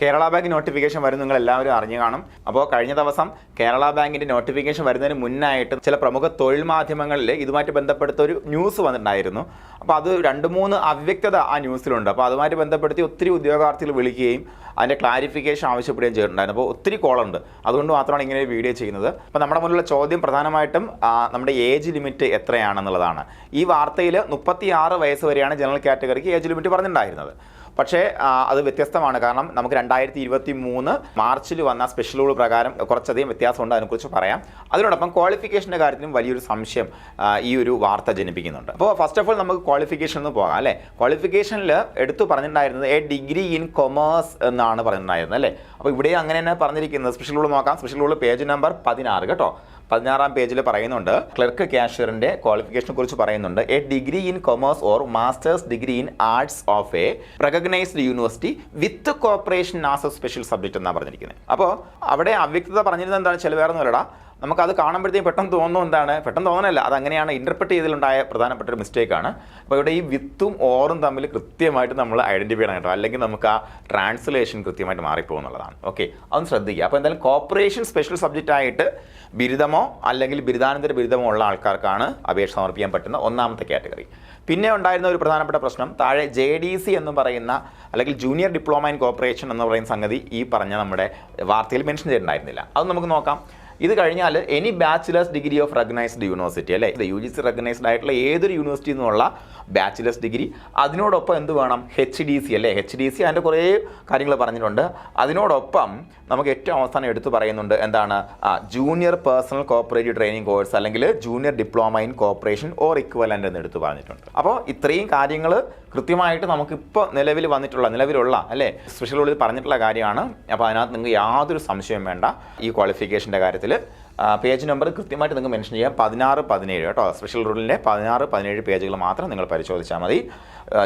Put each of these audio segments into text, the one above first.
Kerala bank notification വരുന്ന നിങ്ങൾ എല്ലാവരും അറിഞ്ഞു കാണും. അപ്പോൾ കഴിഞ്ഞ ദിവസം കേരള ബാങ്കിന്റെ നോട്ടിഫിക്കേഷൻ വരുന്നതിന് മുന്നായിട്ട് ചില പ്രമുഖ തൊഴിൽ മാധ്യമങ്ങളിൽ ഇതുമായിട്ട് ബന്ധപ്പെടുത്ത ഒരു ന്യൂസ് വന്നിട്ടുണ്ടായിരുന്നു. അപ്പോൾ അത് രണ്ട് മൂന്ന് അവ്യക്തത ആ ന്യൂസിലുണ്ട്. അപ്പോൾ അതുമായിട്ട് ബന്ധപ്പെടുത്തി ഒത്തിരി ഉദ്യോഗാർത്ഥികൾ വിളിക്കുകയും അതിന്റെ ക്ലാരിഫിക്കേഷൻ ആവശ്യപ്പെടുകയും ചെയ്തിട്ടുണ്ടായിരുന്നു. അപ്പോൾ ഒത്തിരി കോളുണ്ട് അതുകൊണ്ട് മാത്രമാണ് ഇങ്ങനെ ഒരു വീഡിയോ ചെയ്യുന്നത്. അപ്പോൾ നമ്മുടെ മുന്നിലുള്ള ചോദ്യം പ്രധാനമായിട്ടും നമ്മുടെ ഏജ് ലിമിറ്റ് എത്രയാണെന്നുള്ളതാണ്. ഈ വാർത്തയിൽ മുപ്പത്തി ആറ് വയസ്സ് വരെയാണ് ജനറൽ കാറ്റഗറിക്ക് ഏജ് ലിമിറ്റ് പറഞ്ഞിട്ടുണ്ടായിരുന്നത്. പക്ഷേ അത് വ്യത്യസ്തമാണ്. കാരണം നമുക്ക് രണ്ടായിരത്തി ഇരുപത്തി മൂന്ന് മാർച്ചിൽ വന്ന സ്പെഷ്യൽ റൂൾ പ്രകാരം കുറച്ചധികം വ്യത്യാസമുണ്ട് അതിനെക്കുറിച്ച് പറയാം. അതിനോടൊപ്പം ക്വാളിഫിക്കേഷന്റെ കാര്യത്തിലും വലിയൊരു സംശയം ഈ ഒരു വാർത്ത ജനിപ്പിക്കുന്നുണ്ട്. അപ്പോൾ ഫസ്റ്റ് ഓഫ് ഓൾ നമുക്ക് ക്വാളിഫിക്കേഷൻ എന്ന് പോകാം അല്ലേ? ക്വാളിഫിക്കേഷനിൽ എടുത്തു പറഞ്ഞിട്ടുണ്ടായിരുന്നത് എ ഡിഗ്രി ഇൻ കൊമേഴ്സ് എന്നാണ് പറഞ്ഞിട്ടുണ്ടായിരുന്നത് അല്ലേ? അപ്പോൾ ഇവിടെ അങ്ങനെ തന്നെ പറഞ്ഞിരിക്കുന്നത്. സ്പെഷ്യൽ റൂൾ നോക്കാം. സ്പെഷ്യൽ റൂൾ പേജ് നമ്പർ പതിനാറ് കേട്ടോ? പതിനാറാം പേജിൽ പറയുന്നുണ്ട്. ക്ലർക്ക് കാഷ്യറിന്റെ ക്വാളിഫിക്കേഷനെ കുറിച്ച് പറയുന്നുണ്ട്. A degree in commerce or masters degree in arts of a recognised university with cooperation as a special subject എന്നാണ് പറഞ്ഞിരിക്കുന്നത് അപ്പോൾ അവിടെ അവ്യക്തത പറഞ്ഞിരുന്നത് എന്താണ്? ചില വേറെ ഒന്നുമല്ലടാ. നമുക്കത് കാണുമ്പോഴത്തേക്കും പെട്ടെന്ന് തോന്നുന്നു എന്താണ്? പെട്ടെന്ന് തോന്നണല്ല അത് അങ്ങനെയാണ് ഇന്റർപ്രറ്റ് ചെയ്തതിലുണ്ടായ പ്രധാനപ്പെട്ട ഒരു മിസ്റ്റേക്കാണ് അപ്പോൾ ഇവിടെ ഈ വിത്തും ഓറും തമ്മിൽ കൃത്യമായിട്ട് നമ്മൾ ഐഡന്റിഫൈ ചെയ്യണം അല്ലെങ്കിൽ നമുക്ക് ആ ട്രാൻസ്ലേഷൻ കൃത്യമായിട്ട് മാറിപ്പോകുന്നുള്ളതാണ് ഓക്കെ അതൊന്ന് ശ്രദ്ധിക്കുക. അപ്പോൾ എന്തായാലും കോപ്പറേഷൻ സ്പെഷ്യൽ സബ്ജക്റ്റ് ആയിട്ട് ബിരുദമോ അല്ലെങ്കിൽ ബിരുദാനന്തര ബിരുദമോ ഉള്ള ആൾക്കാർക്കാണ് അപേക്ഷ സമർപ്പിക്കാൻ പറ്റുന്ന ഒന്നാമത്തെ കാറ്റഗറി പിന്നെ ഉണ്ടായിരുന്ന ഒരു പ്രധാനപ്പെട്ട പ്രശ്നം താഴെ ജെ ഡി സി എന്ന് പറയുന്ന അല്ലെങ്കിൽ ജൂനിയർ ഡിപ്ലോമ ഇൻ കോപ്പറേഷൻ എന്ന് പറയുന്ന സംഗതി ഈ പറഞ്ഞ നമ്മുടെ വാർത്തയിൽ മെൻഷൻ ചെയ്തിട്ടുണ്ടായിരുന്നില്ല. അത് നമുക്ക് നോക്കാം. ഇത് കഴിഞ്ഞാൽ any bachelors degree of recognised university അല്ലേ? ഇത് യു ജി സി റെക്കഗ്നൈസ്ഡ് ആയിട്ടുള്ള ഏതൊരു യൂണിവേഴ്സിറ്റി നിന്നുള്ള ബാച്ചിലേഴ്സ് ഡിഗ്രി അതിനോടൊപ്പം എന്ത് വേണം? എച്ച് ഡി സി അല്ലേ? എച്ച് ഡി സി അതിന്റെ കുറേ കാര്യങ്ങൾ പറഞ്ഞിട്ടുണ്ട്. അതിനോടൊപ്പം നമുക്ക് ഏറ്റവും അവസാനം എടുത്തു പറയുന്നുണ്ട് എന്താണ്? Junior personnel cooperative training course അല്ലെങ്കിൽ junior diploma in cooperation or equivalent എന്ന് എടുത്തു പറഞ്ഞിട്ടുണ്ട്. അപ്പോൾ ഇത്രയും കാര്യങ്ങൾ കൃത്യമായിട്ട് നമുക്കിപ്പോൾ നിലവിൽ വന്നിട്ടുള്ള നിലവിലുള്ള അല്ലേ? സ്പെഷ്യൽ ഉള്ളിൽ പറഞ്ഞിട്ടുള്ള കാര്യമാണ്. അപ്പോൾ അതിനകത്ത് നിങ്ങൾക്ക് യാതൊരു സംശയവും വേണ്ട ഈ ക്വാളിഫിക്കേഷന്റെ കാര്യത്തിൽ പേജ് നമ്പർ കൃത്യമായിട്ട് നിങ്ങൾക്ക് മെൻഷൻ ചെയ്യാം. പതിനാറ് പതിനേഴ് കേട്ടോ. സ്പെഷ്യൽ റൂളിന്റെ പതിനാറ് പതിനേഴ് പേജുകൾ മാത്രം നിങ്ങൾ പരിശോധിച്ചാൽ മതി.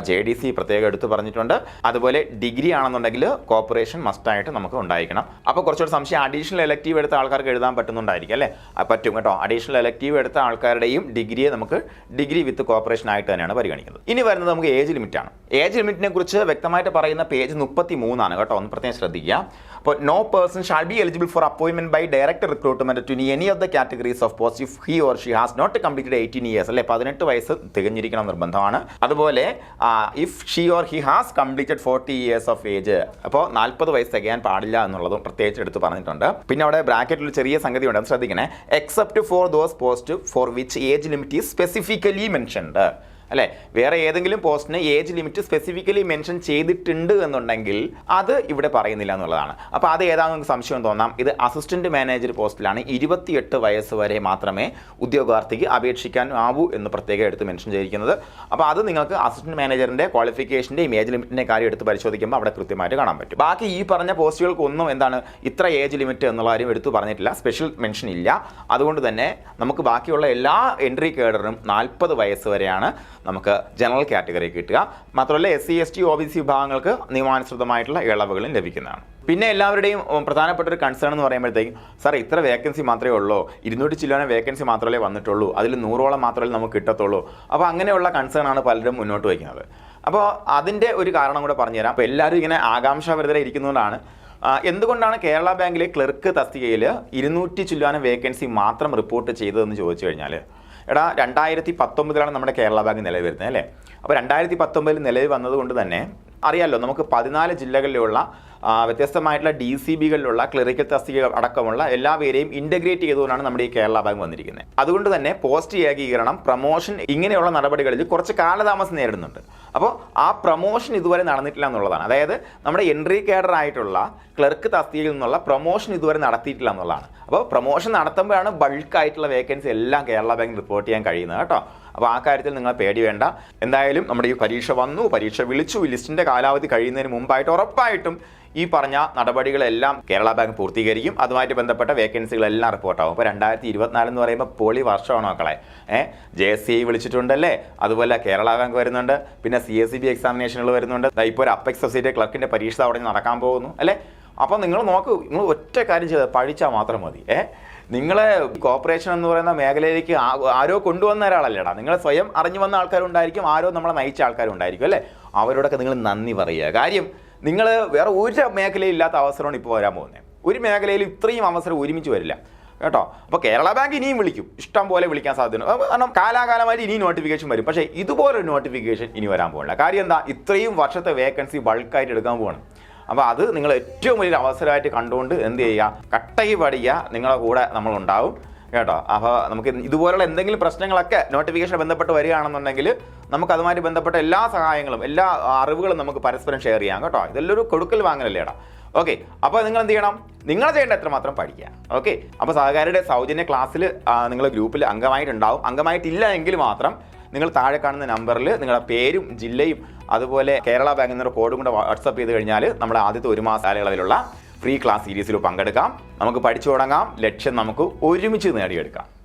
ജെ ഡി സി പ്രത്യേകം എടുത്ത് പറഞ്ഞിട്ടുണ്ട്. അതുപോലെ ഡിഗ്രി ആണെന്നുണ്ടെങ്കിൽ കോപ്പറേഷൻ മസ്റ്റായിട്ട് നമുക്ക് ഉണ്ടായിരിക്കണം. അപ്പോൾ കുറച്ചുകൂടി സംശയം അഡീഷണൽ എലക്റ്റീവ് എടുത്ത ആൾക്കാർക്ക് എഴുതാൻ പറ്റുന്നുണ്ടായിരിക്കും അല്ലേ? പറ്റും കേട്ടോ. അഡീഷണൽ എലക്റ്റീവ് എടുത്ത ആൾക്കാരുടെയും ഡിഗ്രിയെ നമുക്ക് ഡിഗ്രി വിത്ത് കോപ്പറേഷൻ ആയിട്ട് തന്നെയാണ് പരിഗണിക്കുന്നത്. ഇനി വരുന്നത് നമുക്ക് ഏജ് ലിമിറ്റാണ്. ഏജ് ലിമിറ്റിനെ കുറിച്ച് വ്യക്തമായിട്ട് പറയുന്ന പേജ് മുപ്പത്തി മൂന്നാണ് കേട്ടോ. ഒന്ന് പ്രത്യേകം ശ്രദ്ധിക്കുക. അപ്പോൾ no person shall be eligible for അപ്പോയിൻമെന്റ് by direct recruitment to any of the categories of post if he or she has not completed eighteen years അല്ലെ? പതിനെട്ട് വയസ്സ് തികഞ്ഞിരിക്കണം നിർബന്ധമാണ്. അതുപോലെ if she or he has completed forty years of age അപ്പോൾ നാൽപ്പത് വയസ്സ് തികയാൻ പാടില്ല എന്നുള്ളതും പ്രത്യേകിച്ച് എടുത്ത് പറഞ്ഞിട്ടുണ്ട്. പിന്നെ അവിടെ ബ്രാക്കറ്റിൽ ചെറിയ സംഗതി ഉണ്ടെന്ന് ശ്രദ്ധിക്കണേ. Except for those post for which age limit is specifically mentioned അല്ലേ? വേറെ ഏതെങ്കിലും പോസ്റ്റിന് ഏജ് ലിമിറ്റ് സ്പെസിഫിക്കലി മെൻഷൻ ചെയ്തിട്ടുണ്ട് എന്നുണ്ടെങ്കിൽ അത് ഇവിടെ പറയുന്നില്ല എന്നുള്ളതാണ്. അപ്പോൾ അത് നിങ്ങൾക്ക് സംശയം തോന്നാം. ഇത് അസിസ്റ്റന്റ് മാനേജർ പോസ്റ്റിലാണ് ഇരുപത്തിയെട്ട് വയസ്സ് വരെ മാത്രമേ ഉദ്യോഗാർത്ഥിക്ക് അപേക്ഷിക്കാൻ ആവൂ എന്ന് പ്രത്യേകം എടുത്ത് മെൻഷൻ ചെയ്തിരിക്കുന്നത്. അപ്പോൾ അത് നിങ്ങൾക്ക് അസിസ്റ്റന്റ് മാനേജറിന്റെ ക്വാളിഫിക്കേഷന്റെയും ഏജ് ലിമിറ്റിന്റെ കാര്യം എടുത്ത് പരിശോധിക്കുമ്പോൾ അവിടെ കൃത്യമായിട്ട് കാണാൻ പറ്റും. ബാക്കി ഈ പറഞ്ഞ പോസ്റ്റുകൾക്കൊന്നും എന്താണ് ഇത്ര ഏജ് ലിമിറ്റ് എന്നുള്ള കാര്യം എടുത്തു പറഞ്ഞിട്ടില്ല. സ്പെഷ്യൽ മെൻഷൻ ഇല്ല. അതുകൊണ്ട് തന്നെ നമുക്ക് ബാക്കിയുള്ള എല്ലാ എൻട്രി കേഡറിനും നാൽപ്പത് വയസ്സ് വരെയാണ് നമുക്ക് ജനറൽ കാറ്റഗറി കിട്ടുക. മാത്രമല്ല S C S T O B C വിഭാഗങ്ങൾക്ക് നിയമാനുസൃതമായിട്ടുള്ള ഇളവുകളും ലഭിക്കുന്നതാണ്. പിന്നെ എല്ലാവരുടെയും പ്രധാനപ്പെട്ട ഒരു കൺസേൺ എന്ന് പറയുമ്പോഴത്തേക്കും സാർ ഇത്ര വേക്കൻസി മാത്രമേ ഉള്ളൂ. ഇരുന്നൂറ്റി ചില്ലോനെ വേക്കൻസി മാത്രമേ വന്നിട്ടുള്ളൂ. അതിൽ നൂറോളം മാത്രമേ നമുക്ക് കിട്ടത്തുള്ളൂ. അപ്പോൾ അങ്ങനെയുള്ള കൺസേൺ ആണ് പലരും മുന്നോട്ട് വയ്ക്കുന്നത്. അപ്പോൾ അതിന്റെ ഒരു കാരണം കൂടെ പറഞ്ഞുതരാം. അപ്പോൾ എല്ലാവരും ഇങ്ങനെ ആകാംക്ഷാഭരിതരെ ഇരിക്കുന്നതുകൊണ്ടാണ് എന്തുകൊണ്ടാണ് കേരള ബാങ്കിലെ ക്ലർക്ക് തസ്തികയിൽ ഇരുന്നൂറ്റി ചില്ലുവാനം വേക്കൻസി മാത്രം റിപ്പോർട്ട് ചെയ്തതെന്ന് ചോദിച്ചു കഴിഞ്ഞാൽ എടാ രണ്ടായിരത്തി പത്തൊമ്പതിലാണ് നമ്മുടെ കേരള ബാങ്ക് നിലവിൽ വരുന്നത് അല്ലേ? അപ്പോൾ രണ്ടായിരത്തി പത്തൊമ്പതിൽ നിലവിൽ വന്നതുകൊണ്ട് തന്നെ അറിയാമല്ലോ നമുക്ക് പതിനാല് ജില്ലകളിലുള്ള വ്യത്യസ്തമായിട്ടുള്ള ഡി സി ബികളിലുള്ള ക്ലറിക്കൽ തസ്തിക അടക്കമുള്ള എല്ലാ പേരെയും ഇന്റഗ്രേറ്റ് ചെയ്തുകൊണ്ടാണ് നമ്മുടെ ഈ കേരള ബാങ്ക് വന്നിരിക്കുന്നത്. അതുകൊണ്ട് തന്നെ പോസ്റ്റ് ഏകീകരണം പ്രമോഷൻ ഇങ്ങനെയുള്ള നടപടികളിൽ കുറച്ച് കാലതാമസം നേരിടുന്നുണ്ട്. അപ്പോൾ ആ പ്രമോഷൻ ഇതുവരെ നടന്നിട്ടില്ല എന്നുള്ളതാണ്. അതായത് നമ്മുടെ എൻട്രി കേഡർ ആയിട്ടുള്ള ക്ലർക്ക് തസ്തികയിൽ നിന്നുള്ള പ്രൊമോഷൻ ഇതുവരെ നടത്തിയിട്ടില്ല എന്നുള്ളതാണ്. അപ്പോൾ പ്രൊമോഷൻ നടത്തുമ്പോഴാണ് ബൾക്ക് ആയിട്ടുള്ള വേക്കൻസി എല്ലാം കേരള ബാങ്ക് റിപ്പോർട്ട് ചെയ്യാൻ കഴിയുന്നത് കേട്ടോ. അപ്പോൾ ആ കാര്യത്തിൽ നിങ്ങൾ പേടി വേണ്ട. എന്തായാലും നമ്മുടെ ഈ പരീക്ഷ വന്നു പരീക്ഷ വിളിച്ചു ലിസ്റ്റിന്റെ കാലാവധി കഴിയുന്നതിന് മുമ്പായിട്ട് ഉറപ്പായിട്ടും ഈ പറഞ്ഞ നടപടികളെല്ലാം കേരള ബാങ്ക് പൂർത്തീകരിക്കും. അതുമായിട്ട് ബന്ധപ്പെട്ട വേക്കൻസികളെല്ലാം റിപ്പോർട്ടാവും. അപ്പോൾ രണ്ടായിരത്തി ഇരുപത്തിനാല് എന്ന് പറയുമ്പോൾ പൊളി വർഷമാണ് മക്കളെ. ഏഹ് ജെ എസ് സി വിളിച്ചിട്ടുണ്ടല്ലേ? അതുപോലെ കേരള ബാങ്ക് വരുന്നുണ്ട്. പിന്നെ സി എസ് സി ബി എക്സാമിനേഷനുകൾ വരുന്നുണ്ട്. ഇപ്പോൾ ഒരു അപ്പെക്സ് സൊസൈറ്റി ക്ലർക്കിന്റെ പരീക്ഷ അവിടെ നടക്കാൻ പോകുന്നു അല്ലേ? അപ്പോൾ നിങ്ങൾ നോക്കൂ നിങ്ങൾ ഒറ്റ കാര്യം ചെയ്ത് പഠിച്ചാൽ മാത്രം മതി. ഏഹ് നിങ്ങളെ കോപ്പറേഷൻ എന്ന് പറയുന്ന മേഖലയിലേക്ക് ആരോ കൊണ്ടുവന്ന ഒരാളല്ലേടാ. നിങ്ങൾ സ്വയം അറിഞ്ഞു വന്ന ആൾക്കാരുണ്ടായിരിക്കും ആരോ നമ്മളെ നയിച്ച ആൾക്കാരുണ്ടായിരിക്കും അല്ലേ? അവരോടൊക്കെ നിങ്ങൾ നന്ദി പറയുക. കാര്യം നിങ്ങൾ വേറെ ഒരു മേഖലയിൽ ഇല്ലാത്ത അവസരമാണ് ഇപ്പോൾ വരാൻ പോകുന്നത്. ഒരു മേഖലയിൽ ഇത്രയും അവസരം ഒരുമിച്ച് വരില്ല. കേട്ടോ? അപ്പോൾ കേരള ബാങ്ക് ഇനിയും വിളിക്കും. ഇഷ്ടം പോലെ വിളിക്കാൻ സാധ്യത കാരണം കാലാകാലമായിട്ട് ഇനിയും നോട്ടിഫിക്കേഷൻ വരും. പക്ഷേ ഇതുപോലൊരു നോട്ടിഫിക്കേഷൻ ഇനി വരാൻ പോകില്ല കാര്യം എന്താ? ഇത്രയും വർഷത്തെ വേക്കൻസി ബൾക്കായിട്ട് എടുക്കാൻ പോകണം അപ്പോൾ അത് നിങ്ങൾ ഏറ്റവും വലിയൊരു അവസരമായിട്ട് കണ്ടുകൊണ്ട് എന്ത് ചെയ്യുക? കട്ടകി പഠിക്കുക. നിങ്ങളുടെ കൂടെ നമ്മളുണ്ടാവും. കേട്ടോ. അപ്പോൾ നമുക്ക് ഇതുപോലുള്ള എന്തെങ്കിലും പ്രശ്നങ്ങളൊക്കെ നോട്ടിഫിക്കേഷൻ ബന്ധപ്പെട്ട് വരികയാണെന്നുണ്ടെങ്കിൽ നമുക്ക് അതുമായി ബന്ധപ്പെട്ട എല്ലാ സഹായങ്ങളും എല്ലാ അറിവുകളും നമുക്ക് പരസ്പരം ഷെയർ ചെയ്യാം കേട്ടോ. ഇതെല്ലാം ഒരു കൊടുക്കൽ വാങ്ങലല്ലേടാ ഓക്കെ അപ്പോൾ നിങ്ങൾ എന്ത് ചെയ്യണം? നിങ്ങൾ ചെയ്യേണ്ട എത്രമാത്രം പഠിക്കുക. ഓക്കെ അപ്പോൾ സഹകാരിയുടെ സൗജന്യ ക്ലാസ്സിൽ നിങ്ങൾ ഗ്രൂപ്പിൽ അംഗമായിട്ടുണ്ടാവും. അംഗമായിട്ടില്ല എങ്കിൽ മാത്രം നിങ്ങൾ താഴെ കാണുന്ന നമ്പറിൽ നിങ്ങളുടെ പേരും ജില്ലയും അതുപോലെ കേരള ബാങ്ക് എന്നൊരു കോഡും കൂടെ വാട്സപ്പ് ചെയ്ത് കഴിഞ്ഞാൽ നമ്മുടെ ആദ്യത്തെ ഒരു മാസ കാലയളവിലുള്ള ഫ്രീ ക്ലാസ് സീരീസിൽ പങ്കെടുക്കാം. നമുക്ക് പഠിച്ചു തുടങ്ങാം. ലക്ഷ്യം നമുക്ക് ഒരുമിച്ച് നേടിയെടുക്കാം.